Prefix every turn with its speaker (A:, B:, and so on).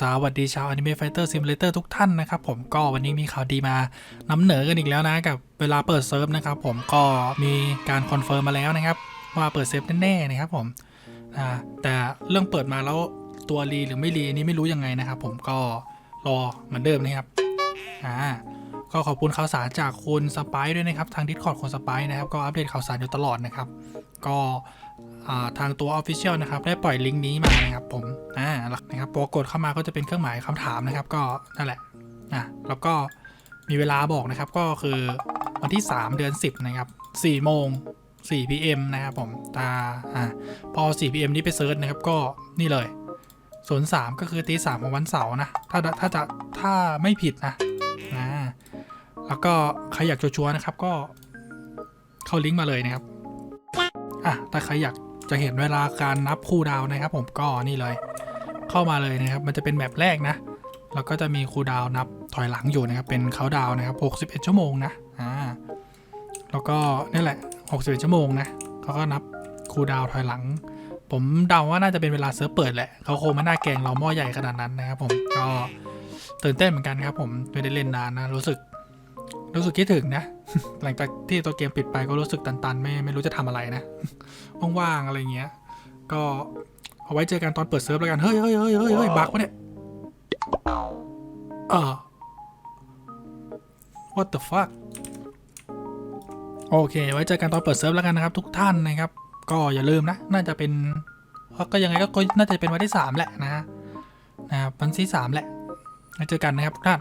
A: สวัสดีชาว Anime Fighter Simulator ทุกท่านนะครับผมก็วันนี้มีข่าวดีมานำเหนอกันอีกแล้วนะกับเวลาเปิดเซิร์ฟนะครับผมก็มีการคอนเฟิร์มมาแล้วนะครับ ว่าเปิดเซิร์ฟแน่ๆนะครับผมแต่เรื่องเปิดมาแล้วตัวรีหรือไม่รีอันนี้ไม่รู้ยังไงนะครับผมก็รอเหมือนเดิมนะครับอ่า ก็ขอบคุณข่าวสารจากคุณสไปด้วยนะครับทางดิสคอร์ดคุณสไปซ์นะครับก็อัปเดตข่าวสารอยู่ตลอดนะครับ ก็ทางตัว Official นะครับได้ปล่อยลิงก์นี้มานะครับผมอ่านะครับพอกดเข้ามาก็จะเป็นเครื่องหมายคำถามนะครับ ก็นั่นแหละอะแล้วก็มีเวลาบอกนะครับก็คือวันที่ 3 เดือน 10 นะครับ4โมง4 pm นะครับผมตาอ่าพอ 4 pm นี้ไปเซิร์ชนะครับก็นี่เลย03ก็คือตีสามของวันเสาร์นะ ถ้าถ้าจะถ้าไม่ผิดนะ แล้วก็ใครอยากชัวร์นะครับก็เข้าลิงก์มาเลยนะครับอะถ้าใครอยากจะเห็นเวลาการนับคูลดาวนะครับ ผมก็นี่เลย เข้ามาเลยนะครับ มันจะเป็นแบบแรกนะแล้วก็จะมีคูลดาวนับถอยหลังอยู่นะครับเป็นเขาดาวนะครับ61 ชั่วโมงนะอ่าแล้วก็นี่แหละ 61 ชั่วโมงนะเขาก็นับคูดาวถอยหลัง ผมเดาว่าน่าจะเป็นเวลาเซิร์ฟเปิดแหละเขาคงไม่น่าแกงเราหม้อใหญ่ขนาดนั้นนะครับผมก็ตื่นเต้นเหมือนกันครับผมไม่ได้เล่นนานนะรู้สึก รู้สึกคิดถึงนะ หลังจากที่ตัวเกมปิดไปก็รู้สึกตันๆ ไม่ไม่รู้จะทำอะไรนะ ว่างๆ อะไรเงี้ย ก็เอาไว้เจอกันตอนเปิดเซิร์ฟแล้วกัน เฮ้ยเฮ้ยเฮ้ยเฮ้ยเฮ้ยบักวะเนี่ยเออ what the fuck โอเค ไว้เจอกันตอนเปิดเซิร์ฟแล้วกันนะครับ ทุกท่านนะครับ ก็อย่าลืมนะ น่าจะเป็นก็ยังไงก็น่าจะเป็นวันที่สามแหละนะนะครับวันที่สามแหละไว้เจอกันนะครับทุกท่าน